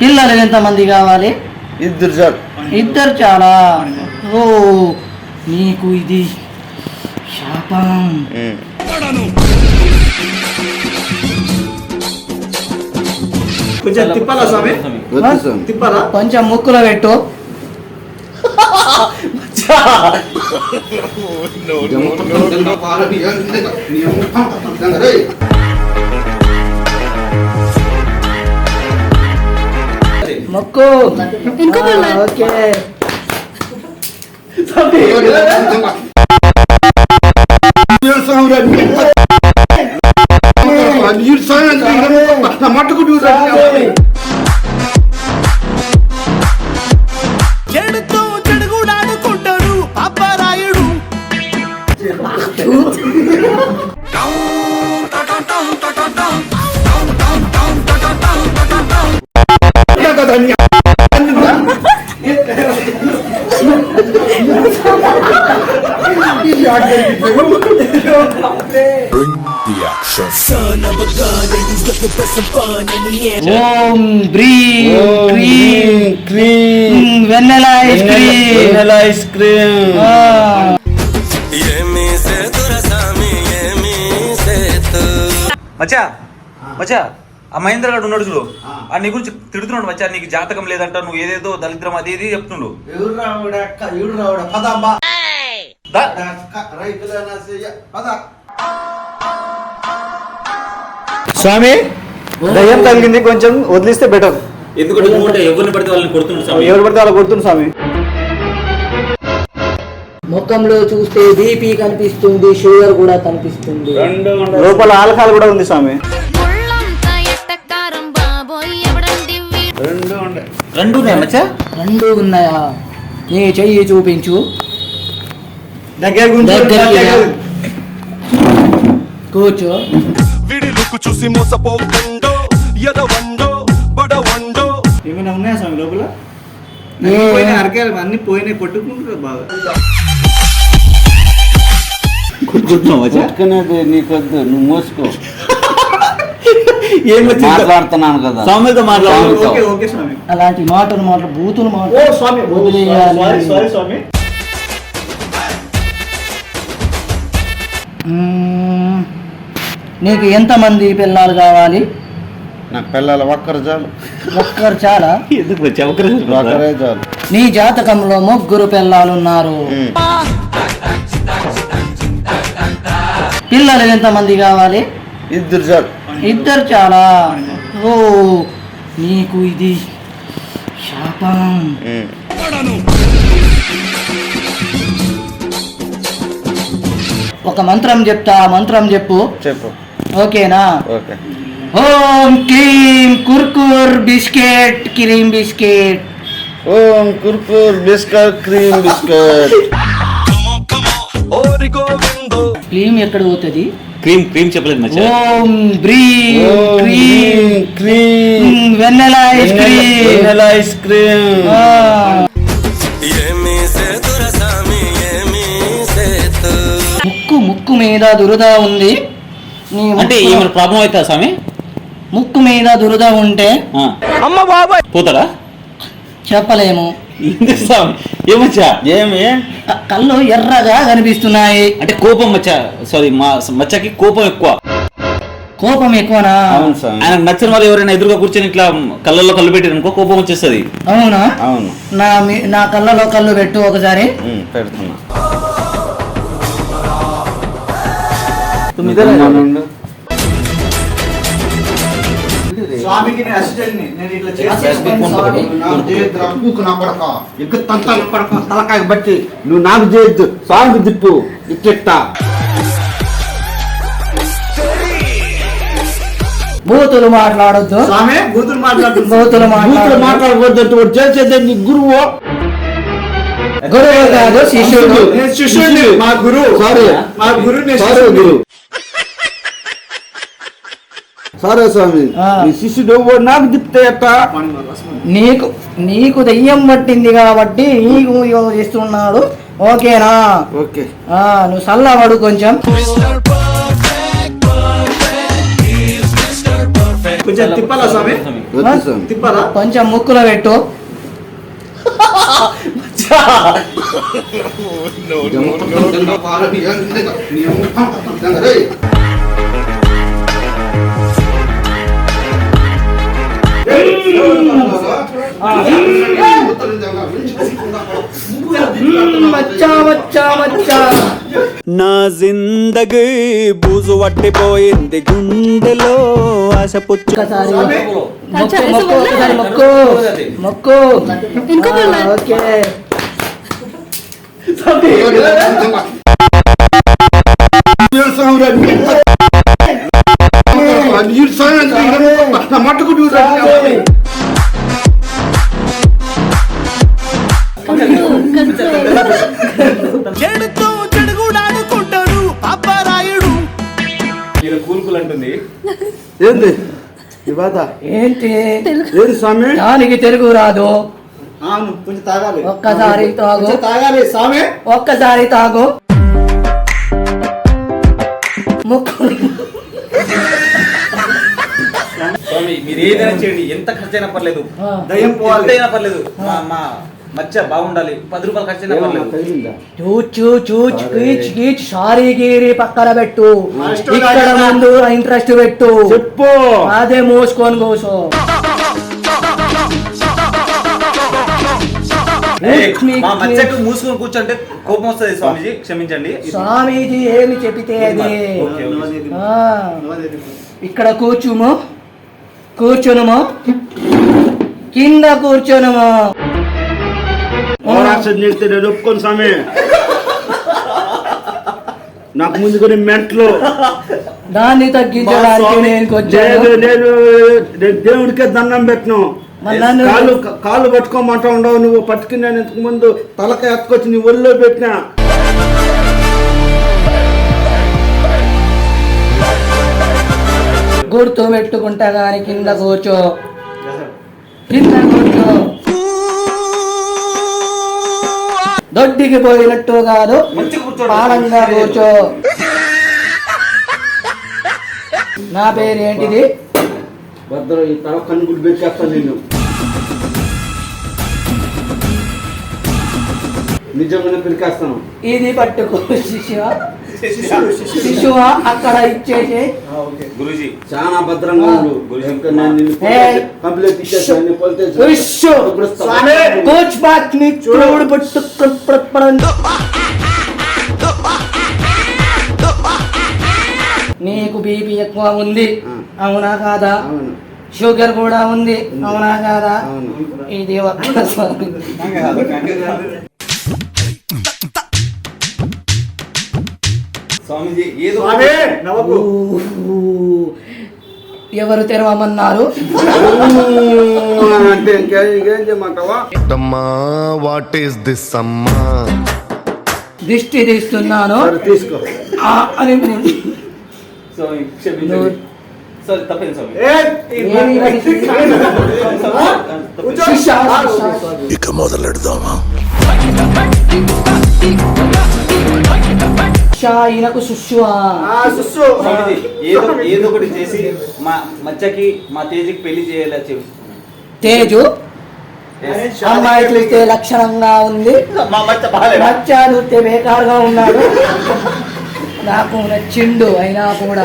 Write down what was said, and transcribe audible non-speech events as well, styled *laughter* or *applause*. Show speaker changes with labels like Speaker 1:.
Speaker 1: పిల్లలు ఎంతమంది కావాలి
Speaker 2: ఇద్దరు చాలు
Speaker 1: ఇద్దరు చాలా ఓ నీకు ఇది శాపం
Speaker 3: కొంచెం తిప్పాలా స్వామి
Speaker 2: వద్దు స్వామి
Speaker 3: తిప్పాలా
Speaker 1: కొంచెం ముక్కులో పెట్టు మొక్కు
Speaker 4: ఇంకో
Speaker 1: ఓకే.
Speaker 5: చెడుతో
Speaker 1: ఓం బ్రీం క్రీం
Speaker 2: క్రీమ్
Speaker 1: వెన్నెల ఐస్ క్రీం
Speaker 2: ఐస్ క్రీమ్.
Speaker 6: మచ్చా మచ్చా. ఆ మహేంద్ర గారు ఉన్నాడు చూడు. ఆ. నీ గురించి తిడుతున్నాడు మచ్చా నీకు జాతకం లేదంట నువ్వు ఏదేదో దళిద్రం అది ఇది చెప్తుండు.
Speaker 3: ఎవరు రావుడా అక్క? ఎవరు రావుడా? పదమ్మా
Speaker 6: దా.
Speaker 3: పద.
Speaker 7: స్వామి దయ్యం తగిలింది కొంచెం వదిలిస్తే బెటర్
Speaker 6: ఎందుకంటే ఎవరిని పడితే వాళ్ళని కొడుతున్నాడు స్వామి?
Speaker 7: ఎవరు పడితే అలా కొడుతుంది స్వామి.
Speaker 1: ముఖంలో చూస్తే బీపీ కనిపిస్తుంది షుగర్ కూడా కనిపిస్తుంది.
Speaker 7: లోపల ఆల్కహాల్ కూడా ఉంది స్వామి.
Speaker 6: రెండు ఉన్నాయి
Speaker 1: రెండు ఉన్నాయా? నీ చెయ్యి చూపించు.
Speaker 7: దగ్గర.
Speaker 1: కూర్చో.
Speaker 5: విడి లుక్కు చూసి మోసపోకండో ఎదవండో బడవండో.
Speaker 7: ఏమైనా ఉన్నాయా స్వామి లోపల?
Speaker 1: ఏ,
Speaker 3: పోయినాయి అరకాయలు అన్ని పోయినాయి కొట్టుకుంటారు బాగా.
Speaker 6: కొట్టుకుంటున్నావు
Speaker 2: నీకొద్దు నువ్వు మూసుకో.
Speaker 7: ఏం
Speaker 2: మాట్లాడుతున్నాను కదా.
Speaker 7: స్వామితో మాట్లాడు.
Speaker 3: ఓకే ఓకే స్వామి.
Speaker 1: అలాంటి మాటలు మాటలు బూతులు
Speaker 7: ఓ
Speaker 1: మాటలు
Speaker 7: స్వామి ఓ,
Speaker 1: వదిలేయాలి.
Speaker 7: సారీ సారీ స్వామి.
Speaker 1: మ్మ్. నీకు ఎంతమంది పిల్లలు కావాలి?
Speaker 2: నా పిల్లలు ఒక్కరు చాలు.
Speaker 1: ఒక్కరు చాలా?
Speaker 6: ఎందుకు
Speaker 2: ఒక్కరే చాలు?
Speaker 1: నీ జాతకంలో ముగ్గురు పిల్లలు ఉన్నారు
Speaker 2: ఉమ్.
Speaker 1: పిల్లలు ఎంతమంది కావాలి?
Speaker 2: ఇద్దరు చాలు.
Speaker 1: ఇద్దరు చాలా. ఓ నీకు ఇది శాపం. ఒక మంత్రం చెప్తా మంత్రం చెప్పు.
Speaker 2: చెప్పు.
Speaker 1: ఓకేనా?
Speaker 2: ఓకే.
Speaker 1: ఓం క్రీం కుర్కుర్ బిస్కెట్ క్రీమ్ బిస్కెట్.
Speaker 2: ఓం కుర్కూర్ బిస్కెట్ క్రీమ్ బిస్కెట్.
Speaker 1: క్రీమ్ ఎక్కడ పోతుంది?
Speaker 6: క్రీమ్ క్రీమ్ చెప్పలేదు మచ్చా
Speaker 1: ఓం బ్రీం
Speaker 2: ఓం
Speaker 1: క్రీం
Speaker 2: క్రీమ్.
Speaker 1: వెన్నెల ఐస్ క్రీం
Speaker 2: ఐస్ క్రీమ్.
Speaker 1: ముక్కు ముక్కు మీద దురద ఉంది.
Speaker 6: అంటే ఏమైనా ప్రాబ్లం అవుతుందా స్వామి
Speaker 1: ముక్కు మీద దురద ఉంటే
Speaker 6: అమ్మ బాబాయ్. పోతాడా?
Speaker 1: చెప్పలేము.
Speaker 6: ఏమచ్చా?
Speaker 2: ఏమి?
Speaker 1: కళ్ళు ఎర్రగా కనిపిస్తున్నాయి.
Speaker 6: అంటే కోపం మచ్చా సారీ మా మచ్చకి కోపం ఎక్కువ.
Speaker 1: కోపం ఎక్కువనా?
Speaker 2: అవును స్వామి
Speaker 6: ఆయన నచ్చిన వాళ్ళు ఎవరైనా ఎదురుగా కూర్చొని ఇట్లా కళ్ళల్లో కళ్ళు పెట్టారు అనుకో కోపం వచ్చేస్తుంది.
Speaker 1: అవునా?
Speaker 2: అవును.
Speaker 1: నా మీ- నా కళ్ళలో కళ్ళు పెట్టు ఒకసారి.
Speaker 2: ఉమ్, పెడుతున్నా.
Speaker 7: ఇద్దరే
Speaker 3: స్వామికి నేను అసిస్టెంట్ని నేను ఇట్లా
Speaker 2: నా తంతాలు తలకాయ బట్టి నువ్వు నాకు చేయొద్దు సాగు తిప్పు ఇట్టెట్టా
Speaker 1: బూతులు మాట్లాడొద్దు.
Speaker 3: స్వామి బూతులు మాట్లాడుతుంది
Speaker 1: బూతులు
Speaker 2: బూతులు
Speaker 1: మాట్లాడొద్దు.
Speaker 2: మాట్లాడకూడదు చేసేది నీ గురువు.
Speaker 1: గురువు కాదు శిష్యుడు.
Speaker 3: నేను శిష్యుడిని మా గురువు.
Speaker 2: సారీ.
Speaker 3: మా గురువు
Speaker 2: సారీ
Speaker 3: శిష్యుడిని.
Speaker 2: సరే స్వామి శిష్యుడు నాకు తిప్పితే ఎట్టా
Speaker 1: నీకు నీకు దెయ్యం పట్టింది కాబట్టి నీకు చేస్తున్నాడు ఓకేనా
Speaker 2: ఓకే
Speaker 1: ఆ, నువ్వు చల్లవాడు కొంచెం
Speaker 3: కొంచెం కొంచెం తిప్పాలా స్వామి తిప్పాలా
Speaker 1: కొంచెం ముక్కులో పెట్టు
Speaker 8: నా జిందగీ బూజు పట్టిపోయింది గుండెలో ఆశ పుచ్చు
Speaker 1: ఒకసారి
Speaker 3: స్వామి.
Speaker 1: మొక్కు. ఓకే
Speaker 2: ఏంది? ఈ బాధ?
Speaker 1: ఏంటి?
Speaker 2: ఏది స్వామి?
Speaker 1: దానికి తెలుగు రాదు.
Speaker 3: అవును కొంచెం తాగాలి.
Speaker 1: ఒక్కసారి తాగు.
Speaker 3: కొంచెం తాగాలి స్వామి.
Speaker 1: ఒక్కసారి తాగు. ముక్కు.
Speaker 6: స్వామి మీరు ఏదైనా చేయండి. ఎంత ఖర్చైనా పర్లేదు.
Speaker 1: ఆ,
Speaker 3: దయ్యం పోవాలి.
Speaker 6: పర్లేదు. మా మా. మచ్చ బాగుండాలి. పది రూపాయలు పర్లేదు.
Speaker 2: తగిలిందా?
Speaker 1: చూచు చూచు కీచ్ కీచ్ సారీ గీరి పక్కన పెట్టు. ఇక్కడ. ముందు ఇంట్రెస్ట్ పెట్టు.
Speaker 2: చెప్పు.
Speaker 1: అదే మూసుకొని కూసో.
Speaker 6: మా మచ్చకు మూసుకొని కూర్చుంటే కోపం వస్తుంది స్వామీజీ. క్షమించండి.
Speaker 1: స్వామీజీ ఏమి చెబితే అది. ఇక్కడ కూర్చుము. కూర్చునుము. కింద కూర్చునుము.
Speaker 2: ఓరాక్షన్ చేస్తే నేను ఒప్పుకోను స్వామి. నాకు ముందు కొన్ని మెంట్లు.
Speaker 1: దాన్ని తగ్గించడానికి నేను
Speaker 2: నేను దేవుడికే దండం పెట్టను.
Speaker 1: నన్ను-
Speaker 2: కాళ్ళు పట్టుకోమంటా ఉండవు నువ్వు పట్టుకుని నేను ఇంతకు ముందు తలకాయ ఎత్తుకొచ్చి నీ ఒళ్ళో పెట్టినా.
Speaker 1: గుర్తు పెట్టుకుంటా గాని కింద కూర్చో. కింద కూర్చో. దొడ్డికి పోయినట్టు కాదు. ఆనందంగా కూర్చో. నా పేరు ఏంటిది?
Speaker 2: భద్ర ఈ తల కన్ను గుడి పెట్టేస్తాను నేను. నిజంగానే పిరికేస్తాను
Speaker 1: ఇది పట్టుకో శిశువ శిశువ అక్కడ ఇచ్చేసి.
Speaker 6: గురూజీ.
Speaker 2: చాలా భద్రంగా ఉండు.
Speaker 1: కోచ్ బాత్ని చూడు. పట్టుకు నీకు బీపీ ఎక్కువ ఉంది. అవునా కాదా? షుగర్ కూడా ఉంది. అవునా కాదా? ఇది ఒక్క *laughs* *laughs*
Speaker 6: స్వామీజీ ఏదో
Speaker 1: ఎవరు తెరవమన్నారు?
Speaker 2: అంటే ఇంకే- ఇంకేం చేయమంటావా?
Speaker 5: అమ్మా వాట్ ఈస్ దిస్ అమ్మా?
Speaker 1: దిష్టి తీస్తున్నాను.
Speaker 2: తీసుకో.
Speaker 1: ఆ, అని
Speaker 6: స్వామి క్షమించండి. సార్ స్వామి.
Speaker 5: ఇక మొదలెడదామా?
Speaker 1: ఈయనకు.
Speaker 6: స్వామీజీ ఏదో? ఏదో ఒకటి చేసి మా మచ్చకి మా తేజకి పెళ్ళి చేయాలి చెప్పి.
Speaker 1: తేజు? అమ్మాయి చూస్తే లక్షణంగా ఉంది.
Speaker 6: మా మచ్చ బాగాలేదు
Speaker 1: మచ్చా చూస్తే బేకారుగా ఉన్నాడు. నాకు నచ్చిండు అయినా కూడా.